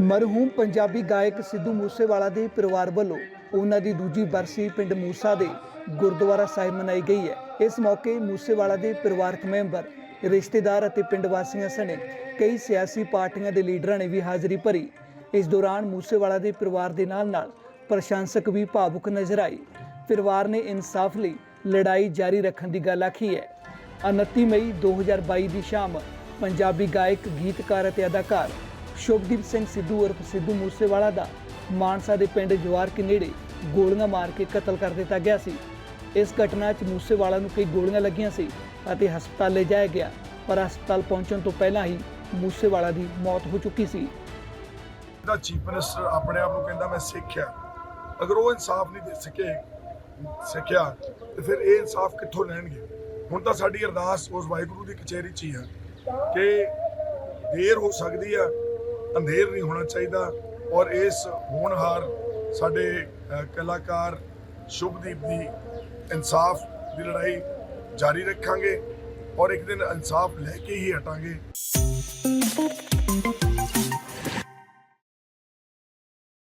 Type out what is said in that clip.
ਮਰਹੂਮ ਪੰਜਾਬੀ ਗਾਇਕ ਸਿੱਧੂ ਮੂਸੇਵਾਲਾ ਦੇ ਪਰਿਵਾਰ ਵੱਲੋਂ ਉਹਨਾਂ ਦੀ ਦੂਜੀ ਬਰਸੀ ਪਿੰਡ ਮੂਸਾ ਦੇ ਗੁਰਦੁਆਰਾ ਸਾਹਿਬ ਮਨਾਈ ਗਈ ਹੈ। ਇਸ ਮੌਕੇ ਮੂਸੇਵਾਲਾ ਦੇ ਪਰਿਵਾਰਕ ਮੈਂਬਰ, ਰਿਸ਼ਤੇਦਾਰ ਅਤੇ ਪਿੰਡ ਵਾਸੀਆਂ ਸਣੇ ਕਈ ਸਿਆਸੀ ਪਾਰਟੀਆਂ ਦੇ ਲੀਡਰਾਂ ਨੇ ਵੀ ਹਾਜ਼ਰੀ ਭਰੀ। ਇਸ ਦੌਰਾਨ ਮੂਸੇਵਾਲਾ ਦੇ ਪਰਿਵਾਰ ਦੇ ਨਾਲ-ਨਾਲ ਪ੍ਰਸ਼ੰਸਕ ਵੀ ਭਾਵੁਕ ਨਜ਼ਰ ਆਏ। ਪਰਿਵਾਰ ਨੇ ਇਨਸਾਫ ਲਈ ਲੜਾਈ ਜਾਰੀ ਰੱਖਣ ਦੀ ਗੱਲ ਆਖੀ ਹੈ। 29 ਮਈ 2022 ਦੀ ਸ਼ਾਮ ਪੰਜਾਬੀ ਗਾਇਕ, ਗੀਤਕਾਰ ਅਤੇ ਅਦਾਕਾਰ ਸ਼ੁਭਦੀਪ ਸਿੰਘ ਸਿੱਧੂ ਉਰਫ ਸਿੱਧੂ ਮੂਸੇਵਾਲਾ ਦਾ ਮਾਨਸਾ ਦੇ ਪਿੰਡ ਜਵਾਰ ਕੇ ਨੇੜੇ ਗੋਲੀਆਂ ਮਾਰ ਕੇ ਕਤਲ ਕਰ ਦਿੱਤਾ ਗਿਆ ਸੀ। ਇਸ ਘਟਨਾ 'ਚ ਮੂਸੇਵਾਲਾ ਨੂੰ ਕਈ ਗੋਲੀਆਂ ਲੱਗੀਆਂ ਸੀ ਅਤੇ ਹਸਪਤਾਲ ਲੈ ਜਾਇਆ ਗਿਆ, ਪਰ ਹਸਪਤਾਲ ਪਹੁੰਚਣ ਤੋਂ ਪਹਿਲਾਂ ਹੀ ਮੂਸੇਵਾਲਾ ਦੀ ਮੌਤ ਹੋ ਚੁੱਕੀ ਸੀ। ਦਾ ਚੀਫ ਮਿਨਿਸਟਰ ਆਪਣੇ ਆਪ ਨੂੰ ਕਹਿੰਦਾ ਮੈਂ ਸਿੱਖਿਆ। ਅਗਰ ਉਹ ਇਨਸਾਫ ਨਹੀਂ ਦੇ ਸਕੇ, ਸਿੱਖਿਆ, ਤੇ ਫਿਰ ਇਹ ਇਨਸਾਫ ਕਿੱਥੋਂ ਲੈਣਗੇ? ਹੁਣ ਤਾਂ ਸਾਡੀ ਅਰਦਾਸ ਉਸ ਵਾਹਿਗੁਰੂ ਦੀ ਕਚਹਿਰੀ 'ਚ ਹੀ ਆ। ਕਿ ਦੇਰ ਹੋ ਸਕਦੀ ਆ, ਅੰਧੇਰ ਨਹੀਂ ਹੋਣਾ ਚਾਹੀਦਾ। ਔਰ ਇਸ ਹੋਣਹਾਰ ਸਾਡੇ ਕਲਾਕਾਰ ਸ਼ੁਭਦੀਪ ਦੀ ਇਨਸਾਫ ਦੀ ਲੜਾਈ ਜਾਰੀ ਰੱਖਾਂਗੇ ਔਰ ਇੱਕ ਦਿਨ ਇਨਸਾਫ ਲੈ ਕੇ ਹੀ ਹਟਾਂਗੇ।